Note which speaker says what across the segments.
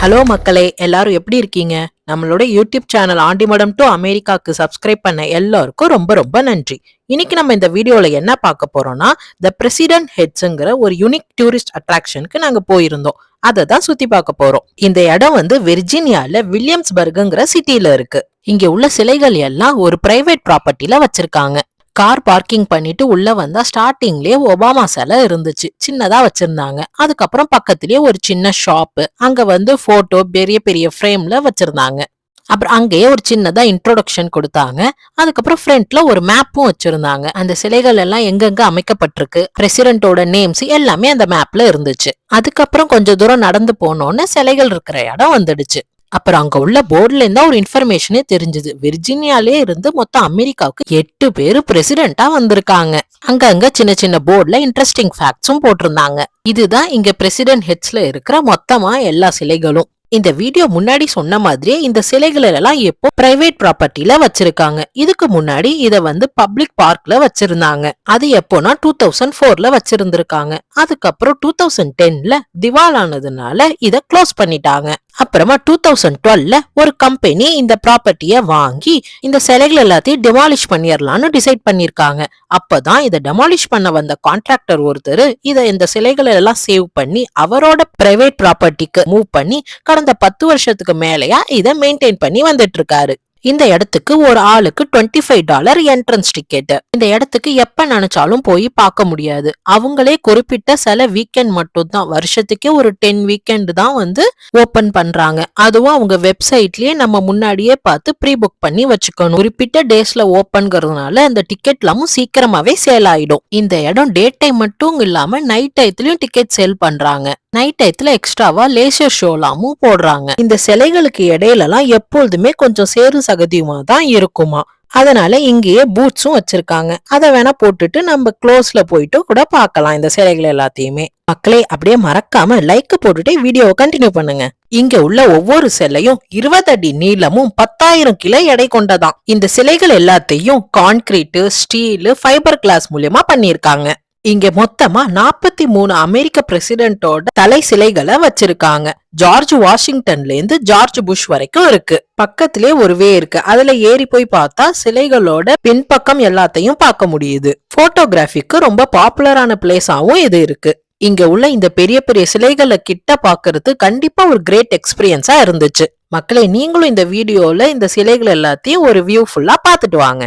Speaker 1: Hello மக்களே எல்லாரும் எப்படி இருக்கீங்க? நம்மளோட யூடியூப் சேனல் ஆண்டிமடம் டு அமெரிக்காவுக்கு சப்ஸ்கிரைப் பண்ண எல்லாருக்கும் ரொம்ப ரொம்ப நன்றி. இன்னைக்கு நம்ம இந்த வீடியோல என்ன பார்க்க போறோம்னா த பிரசிடென்ட் ஹெட்ஸுங்கிற ஒரு யூனிக் டூரிஸ்ட் அட்ராக்ஷனுக்கு நாங்க போயிருந்தோம். அதை தான் சுத்தி பார்க்க போறோம். இந்த இடம் வந்து வெர்ஜீனியால வில்லியம்ஸ்பர்க்ங்கிற சிட்டியில இருக்கு. இங்க உள்ள சிலைகள் எல்லாம் ஒரு பிரைவேட் ப்ராப்பர்ட்டில வச்சிருக்காங்க. கார் பார்க்கிங் பண்ணிட்டு உள்ள வந்தா ஸ்டார்டிங்லயே ஒபாமா சிலை இருந்துச்சு. சின்னதா வச்சிருந்தாங்க. அதுக்கப்புறம் பக்கத்துலயே ஒரு சின்ன ஷாப்பு அங்க வந்து போட்டோ பெரிய பெரிய ஃப்ரேம்ல வச்சிருந்தாங்க. அப்புறம் அங்கேயே ஒரு சின்னதா இன்ட்ரோடக்ஷன் கொடுத்தாங்க. அதுக்கப்புறம் ஃப்ரண்ட்ல ஒரு மேப்பும் வச்சிருந்தாங்க. அந்த சிலைகள் எல்லாம் எங்கெங்க அமைக்கப்பட்டிருக்கு பிரசிடென்ட்டோட நேம்ஸ் எல்லாமே அந்த மேப்ல இருந்துச்சு. அதுக்கப்புறம் கொஞ்சம் தூரம் நடந்து போனோன்னு சிலைகள் இருக்கிற இடம் வந்துடுச்சு. அப்புறம் அங்க உள்ள போர்டுல இருந்தா ஒரு இன்ஃபர்மேஷனே தெரிஞ்சது. விர்ஜீனியாலே இருந்து மொத்தம் அமெரிக்காவுக்கு எட்டு பேர் பிரசிடென்டா வந்திருக்காங்க. அங்கங்க சின்ன சின்ன போர்டுல இன்ட்ரெஸ்டிங் ஃபேக்ட்ஸும் போட்டிருந்தாங்க. இதுதான் இங்க பிரசிடென்ட் ஹெட்ஸ்ல இருக்கிற மொத்தமா எல்லா சிலைகளும். இந்த வீடியோ முன்னாடி சொன்ன மாதிரியே இந்த சிலைகள் எல்லாம் எப்போ பிரைவேட் ப்ராப்பர்ட்டில வச்சிருக்காங்க. இதுக்கு முன்னாடி இத வந்து பப்ளிக் பார்க்ல வச்சிருந்தாங்க. அது எப்போனா டூ தௌசண்ட் ஃபோர்ல வச்சிருந்திருக்காங்க. அதுக்கப்புறம் டூ தௌசண்ட் டென்ல திவால் ஆனதுனால இத க்ளோஸ் பண்ணிட்டாங்க. அப்புறமா டூ தௌசண்ட் டுவெல்ல ஒரு கம்பெனி இந்த ப்ராப்பர்ட்டியை வாங்கி இந்த சிலைகள் எல்லாத்தையும் டெமாலிஷ் பண்ணிடலான்னு டிசைட் பண்ணியிருக்காங்க அப்பதான் இதை டெமாலிஷ் பண்ண வந்த கான்ட்ராக்டர் ஒருத்தர் இதை இந்த சிலைகளை எல்லாம் சேவ் பண்ணி அவரோட பிரைவேட் ப்ராப்பர்ட்டிக்கு மூவ் பண்ணி கடந்த பத்து வருஷத்துக்கு மேலேயா இதை மெயின்டைன் பண்ணி வந்துட்டு இருக்காரு. இந்த இடத்துக்கு ஒரு ஆளுக்கு twenty five dollar entrance ticket இந்த இடத்துக்கு எப்ப நினைச்சாலும் போய் பார்க்க முடியாது. அவங்களே குறிப்பிட்ட சில வீக்கெண்ட் மட்டும் தான் வருஷத்துக்கே ஒரு டென் வீக்கெண்ட் தான் வந்து ஓபன் பண்றாங்க. அதுவும் அவங்க வெப்சைட்லயே நம்ம முன்னாடியே பார்த்து ப்ரீ புக் பண்ணி வச்சுக்கணும். குறிப்பிட்ட டேஸ்ல ஓப்பன்கிறதுனால அந்த டிக்கெட் எல்லாமும் சீக்கிரமாவே சேல் ஆயிடும். இந்த இடம் டே டைம் மட்டும் இல்லாம நைட் டயத்துலயும் டிக்கெட் சேல் பண்றாங்க. நைட் டயத்துல எக்ஸ்ட்ராவா லேசர் ஷோலாமும் போடுறாங்க. இந்த சிலைகளுக்கு இடையிலலாம் எப்பொழுதுமே கொஞ்சம் சேரும் சகதியுமா தான் இருக்குமா. அதனால இங்கேயே பூட்ஸும் வச்சிருக்காங்க. அதை வேணா போட்டுட்டு நம்ம க்ளோஸ்ல போயிட்டு கூட பார்க்கலாம் இந்த சிலைகள் எல்லாத்தையுமே. மக்களே அப்படியே மறக்காம லைக் போட்டுட்டு வீடியோவை கண்டினியூ பண்ணுங்க. இங்க உள்ள ஒவ்வொரு சிலையும் இருபது அடி நீளமும் பத்தாயிரம் கிலோ எடை கொண்டதாம் இந்த சிலைகள் எல்லாத்தையும் கான்கிரீட்டு ஸ்டீலு ஃபைபர் கிளாஸ் மூலியமா பண்ணிருக்காங்க இங்க மொத்தமா நாற்பத்தி மூணு அமெரிக்க பிரசிடென்ட்டோட தலை சிலைகளை வச்சிருக்காங்க. ஜார்ஜ் வாஷிங்டன்ல இருந்து ஜார்ஜ் புஷ் வரைக்கும் இருக்கு. பக்கத்திலே ஒரு வே இருக்கு. அதுல ஏறி போய் பார்த்தா சிலைகளோட பின்பக்கம் எல்லாத்தையும் பார்க்க முடியுது. போட்டோகிராஃபிக்கு ரொம்ப பாப்புலரான பிளேஸாவும் இது இருக்கு. இங்க உள்ள இந்த பெரிய பெரிய சிலைகளை கிட்ட பாக்குறது கண்டிப்பா ஒரு கிரேட் எக்ஸ்பீரியன்ஸா இருந்துச்சு. மக்களே நீங்களும் இந்த வீடியோல இந்த சிலைகள் எல்லாத்தையும் ஒரு வியூ ஃபுல்லா பாத்துட்டு வாங்க.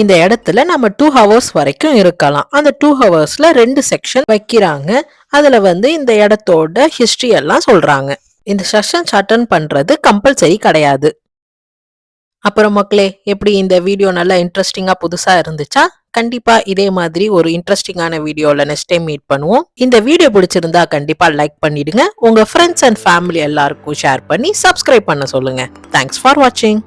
Speaker 1: இந்த இடத்துல நம்ம டூ ஹவர்ஸ் வரைக்கும் இருக்கலாம். அந்த டூ ஹவர்ஸ்ல ரெண்டு செக்ஷன் வைக்கிறாங்க. அதுல வந்து இந்த இடத்தோட ஹிஸ்டரி எல்லாம் சொல்றாங்க. இந்த செஷன்ஸ் அட்டன் பண்றது கம்பல்சரி கிடையாது. அப்புறம் மக்களே எப்படி இந்த வீடியோ நல்லா இன்ட்ரெஸ்டிங்காக புதுசாக இருந்துச்சா? கண்டிப்பாக இதே மாதிரி ஒரு இன்ட்ரெஸ்டிங்கான வீடியோவில் நெக்ஸ்ட் டைம் மீட் பண்ணுவோம். இந்த வீடியோ பிடிச்சிருந்தா கண்டிப்பாக லைக் பண்ணிடுங்க. உங்கள் ஃப்ரெண்ட்ஸ் அண்ட் ஃபேமிலி எல்லாருக்கும் ஷேர் பண்ணி சப்ஸ்கிரைப் பண்ண சொல்லுங்கள் தேங்க்ஸ் ஃபார் வாட்சிங்